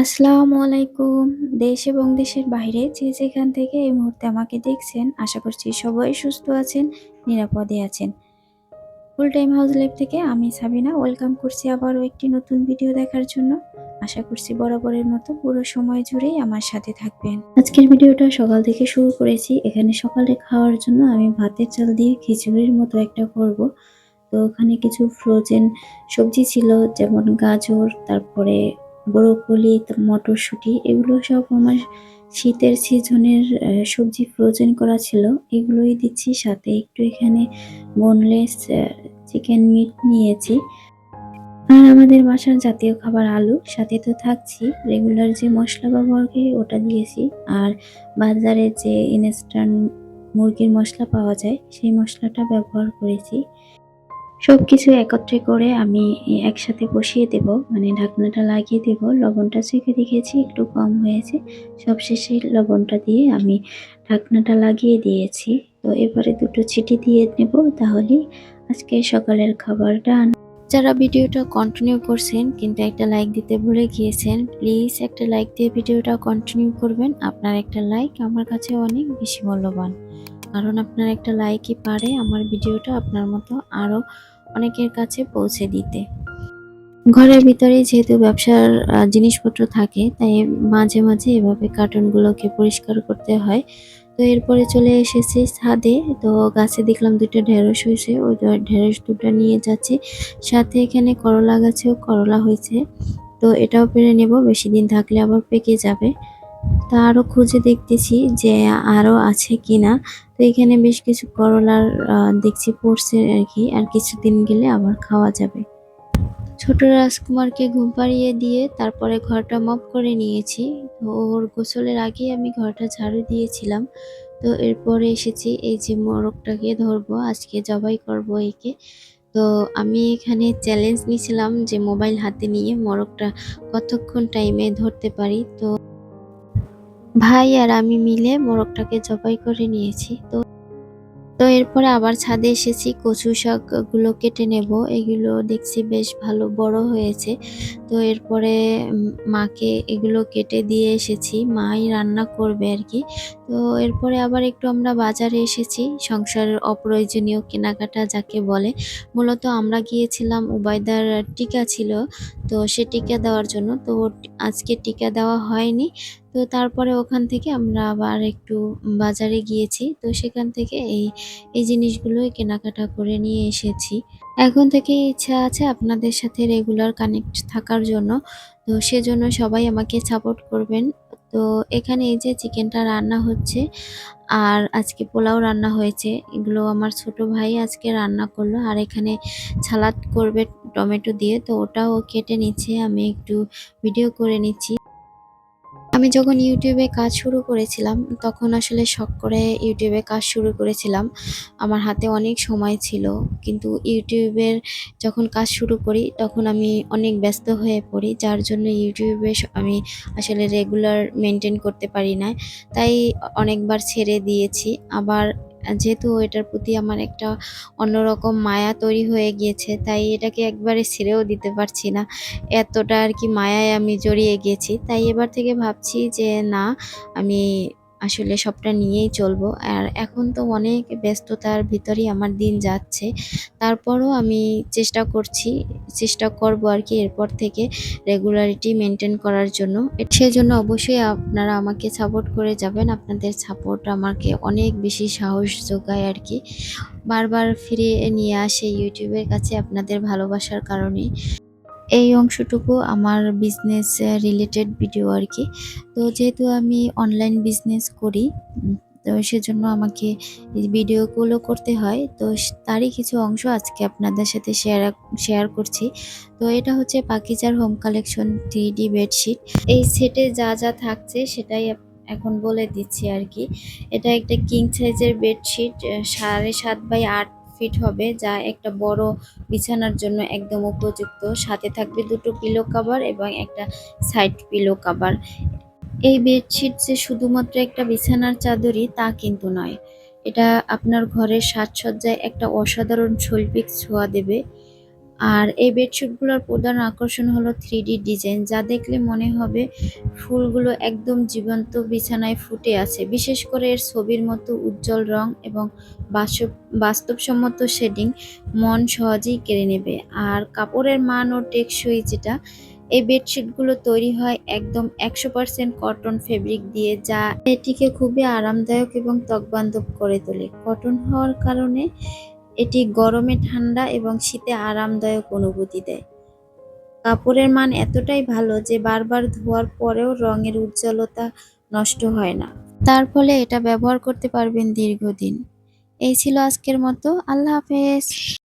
আসসালামু আলাইকুম। দেশ এবং দেশের বাইরে যে যেখান থেকে এই মুহূর্তে আমাকে দেখছেন, আশা করছি সবাই সুস্থ আছেন, নিরাপদে আছেন। ফুল টাইম হাউস লাইফ থেকে আমি সাবিনা ওয়েলকাম করছি আবারও একটি নতুন ভিডিও দেখার জন্য। আশা করছি বরাবরের মতো পুরো সময় জুড়েই আমার সাথে থাকবেন। আজকের ভিডিওটা সকাল থেকে শুরু করেছি। এখানে সকালে খাওয়ার জন্য আমি ভাতের চাল দিয়ে খিচুড়ির মতো একটা করব। তো ওখানে কিছু ফ্রোজেন সবজি ছিল যেমন গাজর, তারপরে ব্রোকলি, মটরশুঁটি এগুলো সব আমার শীতের সিজনের সবজি ফ্রোজেন করা ছিল। এগুলোই দিচ্ছি সাথে একটু এখানে বোনলেস চিকেন মিট নিয়েছি। আর আমাদের বাসার জাতীয় খাবার আলু, সাথে তো থাকছি রেগুলার যে মশলা ব্যবহার করি ওটা দিয়েছি। আর বাজারে যে ইনস্ট্যান্ট মুরগির মশলা পাওয়া যায় সেই মশলাটা ব্যবহার করেছি। সবকিছু একত্রে করে আমি একসাথে বসিয়ে দেব। মানে ঢাকনাটা লাগিয়ে দেব। লবণটা চেখে দেখেছি একটু কম হয়েছে। সবশেষে লবণটা দিয়ে আমি ঢাকনাটা লাগিয়ে দিয়েছি। তো এবারে দুটো ছিটি দিয়ে নেব তাহলেই আজকে সকালের খাবার ডান। যারা ভিডিওটা কন্টিনিউ করছেন কিন্তু একটা লাইক দিতে ভুলে গিয়েছেন, প্লিজ একটা লাইক দিয়ে ভিডিওটা কন্টিনিউ করবেন। আপনার একটা লাইক আমার কাছে অনেক বেশি মূল্যবান। কারণ আপনার একটা লাইকই পারে আমার ভিডিওটা আপনার মতো আরও অনেকের কাছে পৌঁছে দিতে। ঘরের ভিতরে যেহেতু ব্যবসার জিনিসপত্র থাকে তাই মাঝে, মাঝে এভাবে কার্টুনগুলোকে পরিষ্কার করতে হয়। তো এরপরে চলে এসেছি ছাদে। তো গাছে দেখলাম ২ টা ঢেঁড়স হয়েছে। ওই ঢেঁড়স ২ টা নিয়ে যাচ্ছি। সাথে এখানে করলা গাছেও করলা হয়েছে। তো এটাও পেড়ে নেব। বেশি দিন থাকলে আবার পেকে যাবে। তা আরও খুঁজে দেখতেছি যে আরও আছে কিনা। তো এখানে বেশ কিছু করলার দেখছি পড়ছে আর কি আর কিছুদিন গেলে আবার খাওয়া যাবে। ছোট রাজকুমারকে ঘুম পাড়িয়ে দিয়ে তারপরে ঘরটা মপ করে নিয়েছি। তো ওর গোসলের আগেই আমি ঘরটা ঝাড়ু দিয়েছিলাম। তো এরপরে এসেছি এই যে মোরগটাকে ধরবো। আজকে জবাই করব একে। তো আমি এখানে চ্যালেঞ্জ নিয়েছিলাম যে মোবাইল হাতে নিয়ে মোরগটা কতক্ষণ টাইমে ধরতে পারি। তো ভাই আর আমি মিলে মোরগটাকে জবাই করে নিয়েছি। তো তো এরপরে আবার ছাদে এসেছি, কচু শাকগুলো কেটে নেব। এগুলো দেখছি বেশ ভালো বড় হয়েছে। তো এরপরে মাকে এগুলো কেটে দিয়ে এসেছি। মাই রান্না করবে আর কি তো এরপরে আবার একটু আমরা বাজারে এসেছি। সংসারের অপ্রয়োজনীয় কেনাকাটা যাকে বলে। মূলত আমরা গিয়েছিলাম উবায়দার টিকা ছিল। তো সে টিকা দেওয়ার জন্য। তো আজকে টিকা দেওয়া হয়নি। তো তারপরে ওখান থেকে আমরা আবার একটু বাজারে গিয়েছি। তো সেখান থেকে এই, এই জিনিসগুলোই কেনাকাটা করে নিয়ে এসেছি। এখন থেকেই ইচ্ছা আছে আপনাদের সাথে রেগুলার কানেক্ট থাকার জন্য। তো সেজন্য সবাই আমাকে সাপোর্ট করবেন। তো এখানে এই যে চিকেনটা রান্না হচ্ছে। আর আজকে পোলাও রান্না হয়েছে। এগুলো আমার ছোট ভাই আজকে রান্না করল। আর এখানে সালাদ করবে টমেটো দিয়ে। তো ওটাও কেটে নিচ্ছে। আমি একটু ভিডিও করে নিচ্ছি। আমি যখন ইউটিউবে কাজ শুরু করেছিলাম, তখন আসলে শখ করে ইউটিউবে কাজ শুরু করেছিলাম। আমার হাতে অনেক সময় ছিল। কিন্তু ইউটিউবের যখন কাজ শুরু করি, তখন আমি অনেক ব্যস্ত হয়ে পড়ি। যার জন্য ইউটিউবে আমি আসলে রেগুলার মেনটেন করতে পারি না। তাই অনেকবার ছেড়ে দিয়েছি। আবার যেহেতু এটার প্রতি আমার একটা অন্যরকম মায়া তৈরি হয়ে গিয়েছে, তাই এটাকে একবারে ছেড়েও দিতে পারছি না। এতটা আর কি মায়ায় আমি জড়িয়ে গেছি। তাই এবার থেকে ভাবছি যে না, আমি আসলে সবটা নিয়েই চলবো। আর এখন তো অনেক ব্যস্ততার ভিতরেই আমার দিন যাচ্ছে। তারপরও আমি চেষ্টা করছি, চেষ্টা করব আর কি এরপর থেকে রেগুলারিটি মেনটেন করার জন্য। সেজন্য অবশ্যই আপনারা আমাকে সাপোর্ট করে যাবেন। আপনাদের সাপোর্ট আমাকে অনেক বেশি সাহস যোগায় আর কি বারবার ফিরিয়ে নিয়ে আসে ইউটিউবের কাছে আপনাদের ভালোবাসার কারণেই। এই অংশটুকু আমার বিজনেস রিলেটেড ভিডিও আর কি তো যেহেতু আমি অনলাইন বিজনেস করি তো সেজন্য আমাকে ভিডিওগুলো করতে হয়। তো তারই কিছু অংশ আজকে আপনাদের সাথে শেয়ার শেয়ার করছি। তো এটা হচ্ছে পাকিজার হোম কালেকশন 3D বেডশিট। এই সেটে যা, যা থাকছে সেটাই এখন বলে দিচ্ছি আর কি এটা একটা কিং সাইজের বেডশিট ৭.৫ বাই ৮ ফিট হবে, যা একটা বড় বিছানার জন্য একদম উপযুক্ত। সাথে থাকবে দুটো পিলো কাভার এবং একটা সাইড পিলো কাভার এই বেডশিট যে শুধুমাত্র একটা বিছানার চাদরই, তা কিন্তু নয়। এটা আপনার ঘরের সাজসজ্জায় একটা অসাধারণ শৈল্পিক ছোঁয়া দেবে। আর এই বেডশিটগুলোর প্রধান আকর্ষণ হলো থ্রি ডিজাইন যা দেখলে মনে হবে ফুলগুলো একদম জীবন্ত বিছানায় ফুটে আছে। বিশেষ করে এর ছবির মতো উজ্জ্বল রং এবং বাস্তব, বাস্তবসম্মত শেডিং মন সহজেই কেড়ে নেবে। আর কাপড়ের মান ও টেকসই যেটা, এই বেডশিটগুলো তৈরি হয় একদম একশো পার্সেন্ট কটন ফেব্রিক দিয়ে, যা এটিকে খুবই আরামদায়ক এবং ত্বকবান্ধব করে তোলে। কটন হওয়ার কারণে এটি গরমে ঠান্ডা এবং শীতে আরামদায়ক অনুভূতি দেয়। কাপড়ের মান এতটাই ভালো যে বারবার ধোয়ার পরেও রঙের উজ্জ্বলতা নষ্ট হয় না। তার ফলে এটা ব্যবহার করতে পারবেন দীর্ঘদিন। এই ছিল আজকের মতো। আল্লাহ হাফেজ।